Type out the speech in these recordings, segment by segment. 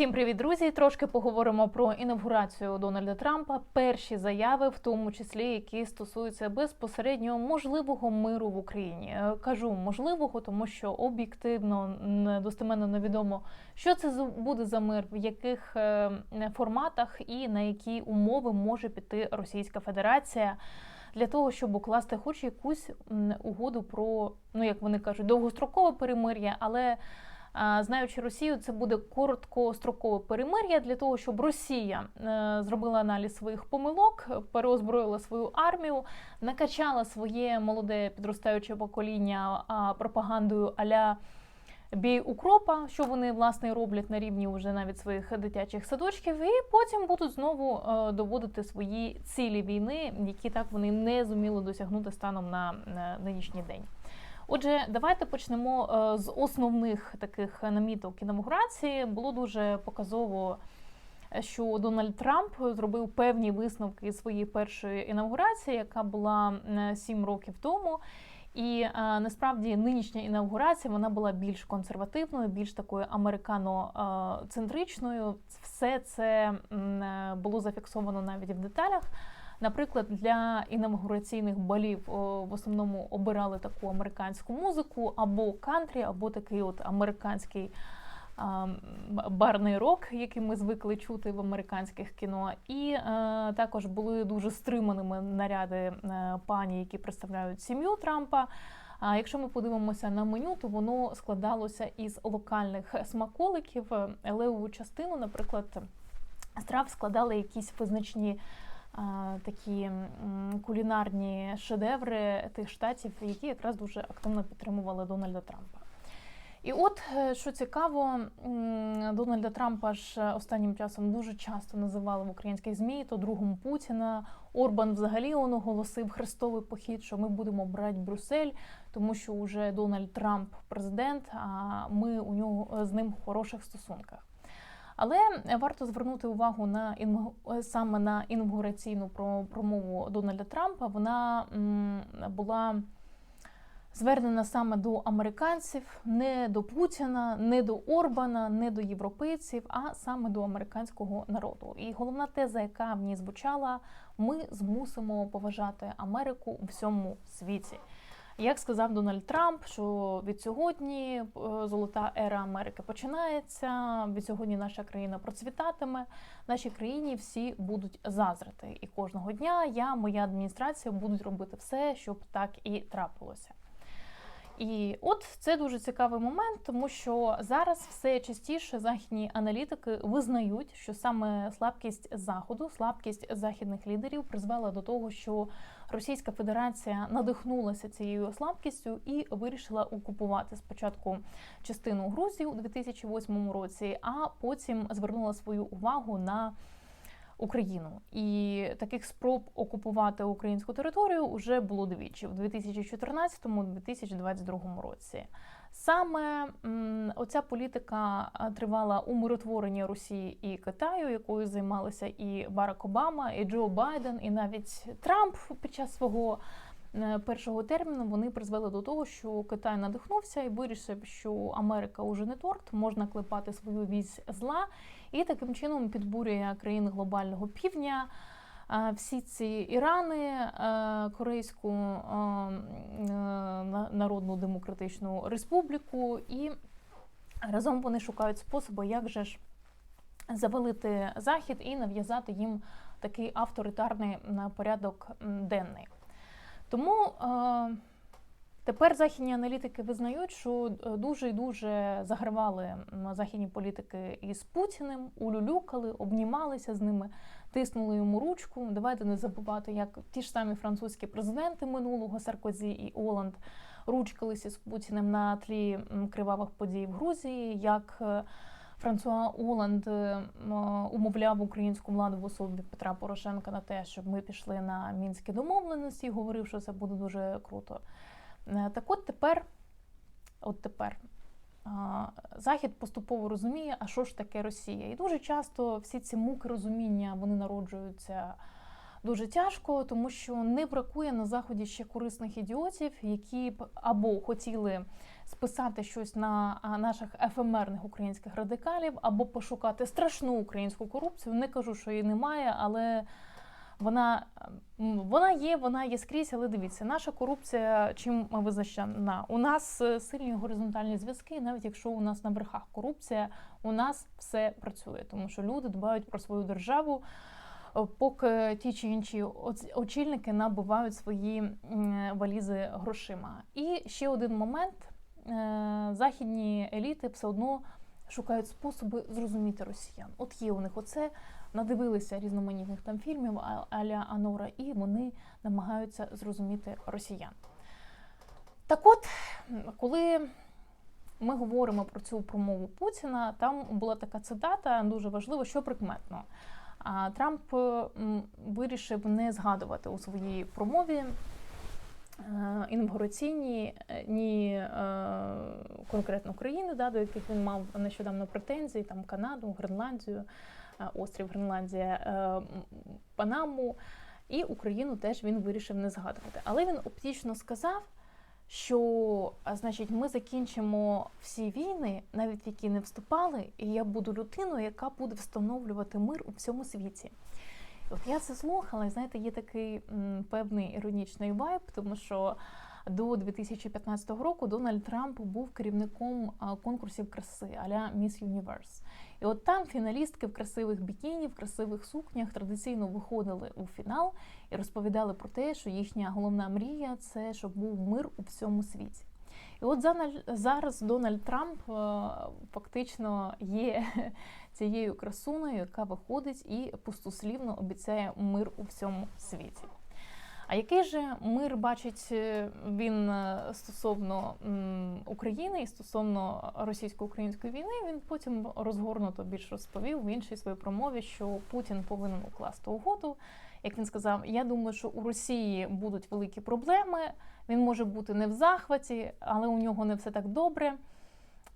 Всім привіт, друзі! Трошки поговоримо про інавгурацію Дональда Трампа. Перші заяви, в тому числі, які стосуються безпосередньо можливого миру в Україні. Е, Кажу можливого, тому що об'єктивно достеменно невідомо, що це буде за мир, в яких е, форматах і на які умови може піти Російська Федерація. Для того щоб укласти хоч якусь угоду про ну як вони кажуть, довгострокове перемир'я, але Знаючи Росію, це буде короткострокове перемир'я для того, щоб Росія е, зробила аналіз своїх помилок, переозброїла свою армію, накачала своє молоде підростаюче покоління пропагандою аля бій укропа, що вони власне роблять на рівні вже навіть своїх дитячих садочків, і потім будуть знову е, доводити свої цілі війни, які так вони не зуміли досягнути станом на нинішній день. Отже, давайте почнемо е, з основних таких наміток інавгурації. Було дуже показово, е, що Дональд Трамп зробив певні висновки своєї першої інавгурації, яка була сім років тому. І е, насправді нинішня інавгурація вона була більш консервативною, більш такою американо-центричною. Все це було зафіксовано навіть в деталях. Наприклад, для інавгураційних балів в основному обирали таку американську музику, або кантрі, або такий от американський барний рок, який ми звикли чути в американських кіно. І е, також були дуже стриманими наряди е, пані, які представляють сім'ю Трампа. А якщо ми подивимося на меню, то воно складалося із локальних смаколиків. Е, Левову частину, наприклад, страв складали якісь визначні такі кулінарні шедеври тих штатів, які якраз дуже активно підтримували Дональда Трампа. І от е, що цікаво, Дональда Трампа ж останнім часом дуже часто називали в українських змі то другом Путіна. Орбан взагалі он оголосив хрестовий похід, що ми будемо брати Брюссель, тому що вже Дональд Трамп президент, а ми у нього з ним в хороших стосунках. Але варто звернути увагу на інг- саме на інаугураційну про- промову Дональда Трампа. Вона була звернена саме до американців, не до Путіна, не до Орбана, не до європейців, а саме до американського народу. І головна теза, яка в ній звучала: ми змусимо поважати Америку у всьому світі. Як сказав Дональд Трамп, що від сьогодні е, золота ера Америки починається. Від сьогодні наша країна процвітатиме. Нашій країні всі будуть зазрити. І кожного дня я, моя адміністрація будуть робити все, щоб так і трапилося. І от це дуже цікавий момент, тому що зараз все частіше західні аналітики визнають, що саме слабкість заходу, слабкість західних лідерів призвела до того, що Російська Федерація надихнулася цією слабкістю і вирішила окупувати спочатку частину Грузії у 2008 році, а потім звернула свою увагу на Україну. І таких спроб окупувати українську територію вже було двічі в 2014-2022 році. Саме оця політика тривала умиротворення Росії і Китаю, якою займалися і Барак Обама, і Джо Байден, і навіть Трамп під час свого е, першого терміну вони призвели до того, що Китай надихнувся і вирішив, що Америка уже не торт, можна клепати свою вісь зла, і таким чином підбурює країни глобального півдня. е, Всі ці Ірани, е, Корейську е, на- Народну Демократичну Республіку, і разом вони шукають способи, як же ж завалити захід і нав'язати їм такий авторитарний порядок денний. Тому тепер західні аналітики визнають, що е, дуже і дуже загравали західні політики із Путіним, улюлюкали, обнімалися з ними, тиснули йому ручку. Давайте не забувати, як ті ж самі французькі президенти минулого Саркозі і Оланд ручкалися з Путіним на тлі кривавих подій в Грузії. як е, Франсуа Оланд е, умовляв українську владу в особі Петра Порошенка на те, щоб ми пішли на мінські домовленості, говорив, що це буде дуже круто. Е, Так от тепер, от тепер. Захід поступово розуміє, а що ж таке Росія. І дуже часто всі ці муки розуміння вони народжуються дуже тяжко, тому що не бракує на заході ще корисних ідіотів, які б або хотіли списати щось на наших ефемерних українських радикалів, або пошукати страшну українську корупцію. Не кажу, що її немає, але вона, вона є, вона є скрізь, але дивіться, наша корупція чим визначена? У нас е, сильні горизонтальні зв'язки, навіть якщо у нас на верхах корупція, у нас все працює, тому що люди дбають про свою державу. е, Поки ті чи інші очільники набивають свої валізи грошима. І ще один момент: Е, західні еліти все одно шукають способи зрозуміти росіян. От є у них оце, надивилися різноманітних там фільмів аля Анора, і вони намагаються зрозуміти росіян. Так от, коли ми говоримо про цю промову Путіна, там була така цитата, дуже важлива, що прикметно. А Трамп вирішив не згадувати у своїй промові е, інавгураційні е, ні е, конкретно країни, да, до яких він мав нещодавно претензії, там Канаду, Гренландію, острів Гренландія, е, Панаму. І Україну теж він вирішив не згадувати. Але він оптично сказав, що значить, ми закінчимо всі війни, навіть які не вступали, і я буду людиною, яка буде встановлювати мир у всьому світі. От я це слухала, і знаєте, є такий м, певний іронічний вайб, тому що до 2015 року Дональд Трамп був керівником конкурсів краси аля Miss Universe. І от там фіналістки в красивих бікіні, в красивих сукнях традиційно виходили у фінал і розповідали про те, що їхня головна мрія це щоб був мир у всьому світі. І от зараз Дональд Трамп фактично є цією красуною, яка виходить і пустослівно обіцяє мир у всьому світі. А який же мир бачить е, він е, стосовно України і стосовно російсько-української війни? Він потім розгорнуто більш розповів в іншій своїй промові, що Путін повинен укласти угоду. Як він сказав, я думаю, що у Росії будуть великі проблеми. Він може бути не в захваті, але у нього не все так добре.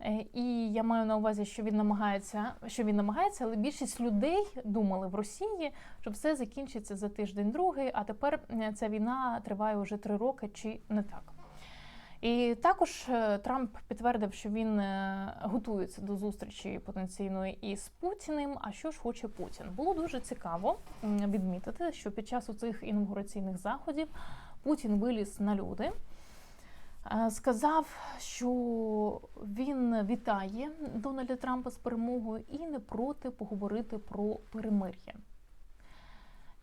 Е, І я маю на увазі, що він намагається, що він намагається, але більшість людей думали в Росії, що все закінчиться за тиждень-другий, а тепер ця війна триває вже три роки, чи не так. І також е, Трамп підтвердив, що він е, готується до зустрічі потенційної із Путіним. А що ж хоче Путін? Було дуже цікаво відмітити, що під час цих інаугураційних заходів Путін виліз на люди. Е, Сказав, що він вітає Дональда Трампа з перемогою і не проти поговорити про перемир'я.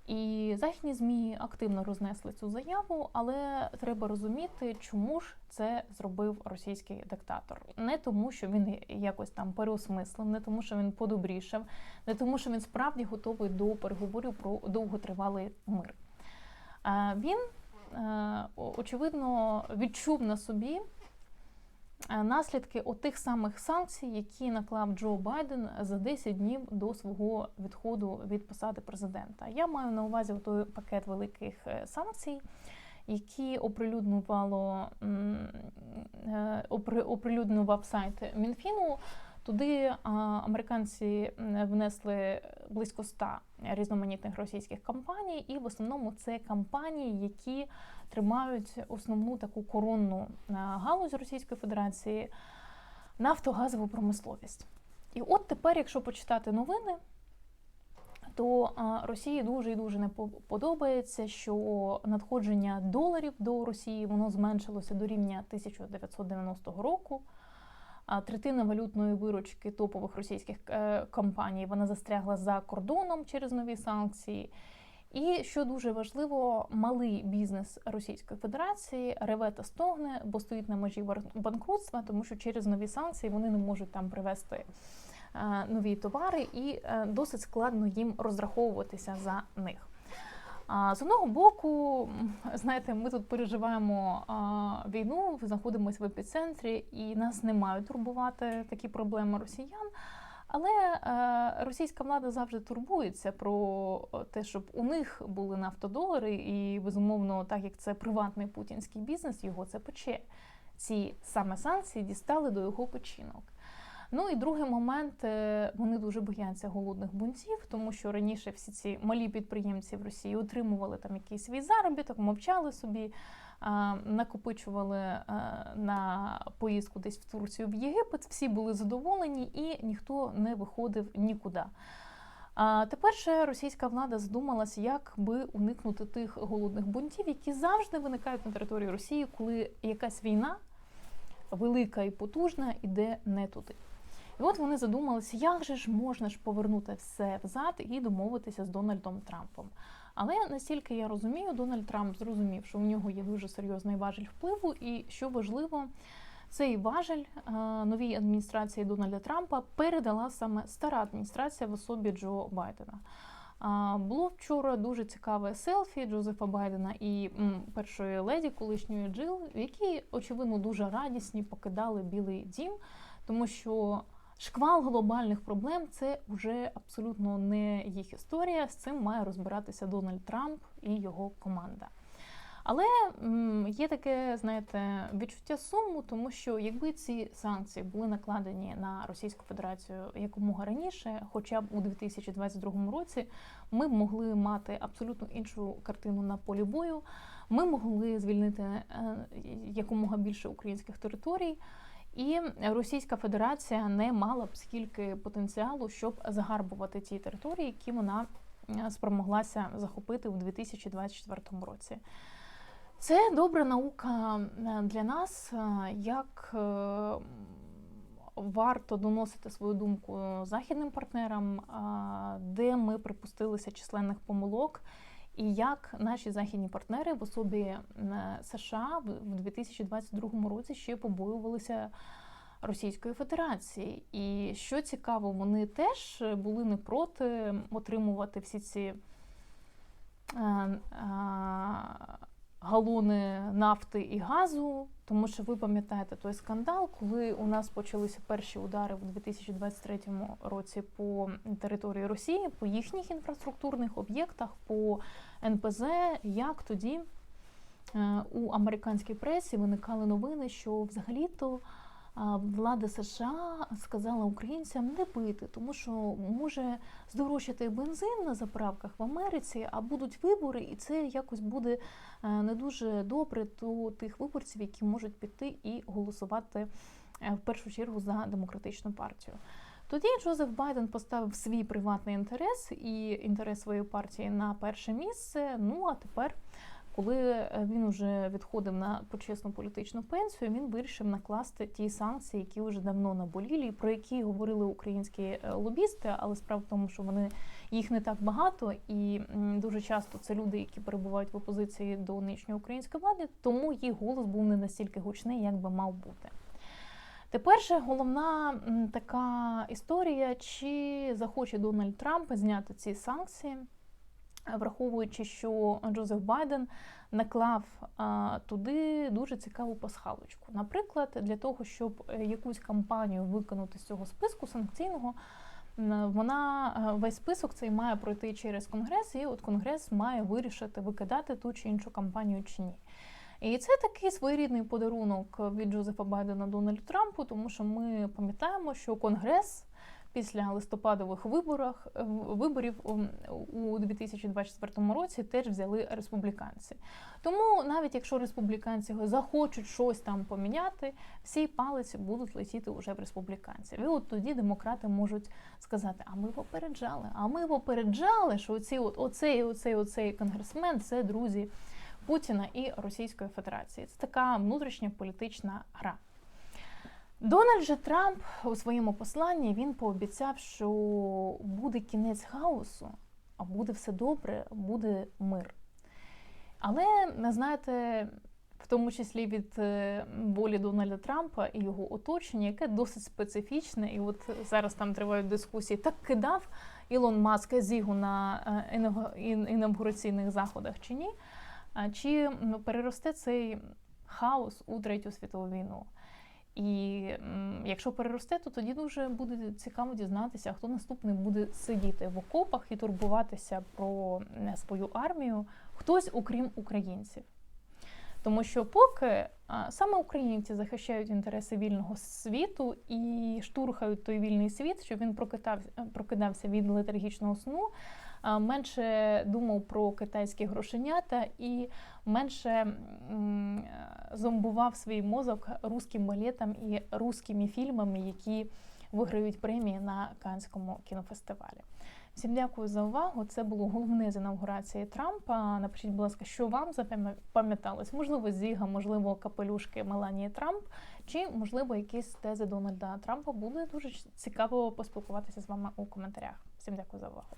І західні змі активно рознесли цю заяву, але треба розуміти, чому ж це зробив російський диктатор. Не тому, що він якось там переосмислив, не тому, що він подобрішав, не тому, що він справді готовий до переговорів про довготривалий мир. Е, Він е, очевидно відчув на собі е, наслідки отих самих санкцій, які наклав Джо Байден за 10 днів до свого відходу від посади президента. Я маю на увазі той пакет великих е, санкцій, які оприлюднювало м, е, оприлюднював сайт Мінфіну. Туди американці внесли близько 100 різноманітних російських компаній, і в основному це компанії, які тримають основну таку коронну галузь Російської Федерації нафтогазову промисловість. І от тепер, якщо почитати новини, то Росії дуже і дуже не по- подобається, що надходження доларів до Росії воно зменшилося до рівня 1990 року. Третина валютної виручки топових російських е, компаній вона застрягла за кордоном через нові санкції. І що дуже важливо, малий бізнес Російської Федерації реве та стогне, бо стоїть на межі банкрутства, тому що через нові санкції вони не можуть там привезти е, нові товари, і е, досить складно їм розраховуватися за них. З одного боку, знаєте, ми тут переживаємо війну, знаходимося в епіцентрі, і нас не мають турбувати такі проблеми росіян. Але е, російська влада завжди турбується про те, щоб у них були нафтодолари, і безумовно, так як це приватний путінський бізнес, його це пече. Ці саме санкції дістали до його печінок. Ну і другий момент, е, вони дуже бояться голодних бунтів, тому що раніше всі ці малі підприємці в Росії отримували там якийсь свій заробіток, мовчали собі, накопичували е, на поїздку десь в Турцію в Єгипет. Всі були задоволені і ніхто не виходив нікуди. А тепер же російська влада задумалася, як би уникнути тих голодних бунтів, які завжди виникають на території Росії, коли якась війна велика і потужна іде не туди. І от вони задумалися, як же ж можна ж повернути все взад і домовитися з Дональдом Трампом. Але настільки я розумію, Дональд Трамп зрозумів, що у нього є дуже серйозний важель впливу, і що важливо, цей важель е, новій адміністрації Дональда Трампа передала саме стара адміністрація в особі Джо Байдена. Було вчора дуже цікаве селфі Джозефа Байдена і першої леді колишньої Джил, які очевидно дуже радісні покидали Білий Дім, тому що шквал глобальних проблем це вже абсолютно не їх історія. З цим має розбиратися Дональд Трамп і його команда. Але є таке, знаєте, відчуття суму, тому що якби ці санкції були накладені на Російську Федерацію якомога раніше, хоча б у 2022 році, ми б могли мати абсолютно іншу картину на полі бою. Ми могли звільнити е, якомога більше українських територій. І Російська Федерація не мала б скільки потенціалу, щоб загарбувати ті території, які вона спромоглася захопити у 2024 році. Це добра наука для нас, е, як е, варто доносити свою думку західним партнерам, де ми припустилися численних помилок, і як наші західні партнери в особі е, США в в 2022 році ще побоювалися Російської Федерації. І що цікаво, вони теж були не проти отримувати всі ці. Галони нафти і газу, тому що ви пам'ятаєте той скандал, коли у нас почалися перші удари в 2023 році по території Росії, по їхніх інфраструктурних об'єктах, по НПЗ, як тоді е, у американській пресі виникали новини, що взагалі-то влада США сказала українцям не пити, тому що може здорожчати бензин на заправках в Америці, а будуть вибори, і це якось буде е, не дуже добре до тих виборців, які можуть піти і голосувати е, в першу чергу за демократичну партію. Тоді Джозеф Байден поставив свій приватний інтерес і інтерес своєї партії на перше місце. Ну а тепер, коли е, він вже відходив на почесну політичну пенсію, він вирішив накласти ті санкції, які вже давно наболілі, і про які говорили українські е, лобісти. Але справа в тому, що вони їх не так багато, і дуже часто це люди, які перебувають в опозиції до нинішньої української влади, тому їх голос був не настільки гучний, як би мав бути. Тепер же головна така історія, чи захоче Дональд Трамп зняти ці санкції, враховуючи, що Джозеф Байден наклав а, туди дуже цікаву пасхалочку. Наприклад, для того, щоб е, якусь кампанію виконати з цього списку санкційного, вона е, весь список цей має пройти через конгрес, і от конгрес має вирішити викидати ту чи іншу кампанію чи ні. І це такий своєрідний подарунок від Джозефа Байдена Дональду Трампу, тому що ми пам'ятаємо, що Конгрес після листопадових виборах е, виборів у 2024 році теж взяли республіканці. Тому навіть якщо республіканці захочуть щось там поміняти, всі палиці будуть летіти уже в республіканців. І от тоді демократи можуть сказати: а ми попереджали, а ми попереджали, що оці от оцей, оцей, оцей конгресмен це друзі. Путіна і Російської Федерації. Це така внутрішня політична гра. Дональд же Трамп у своєму посланні він пообіцяв, що буде кінець хаосу, а буде все добре, буде мир. Але, знаєте, в тому числі від е, волі Дональда Трампа і його оточення, яке досить специфічне, і от зараз там тривають дискусії, так кидав Ілон Маск Зігу на е, інавгураційних заходах чи ні. Чи переросте цей хаос у третю світову війну? І якщо переросте, то тоді дуже буде цікаво дізнатися, хто наступний буде сидіти в окопах і турбуватися про свою армію, хтось, окрім українців. Тому що поки саме українці захищають інтереси вільного світу і штурхають той вільний світ, щоб він прокидався, від летаргічного сну, менше думав про китайські грошенята і менше зомбував свій мозок русським балетом і русскими фільмами, які виграють премії на Канському кінофестивалі. Всім дякую за увагу. Це було головне з інаугурації Трампа. Напишіть, будь ласка, що вам запам'яталось? Можливо, зіга, можливо, капелюшки Меланії Трамп, чи можливо якісь тези Дональда Трампа. Буде дуже цікаво поспілкуватися з вами у коментарях. Всім дякую за увагу.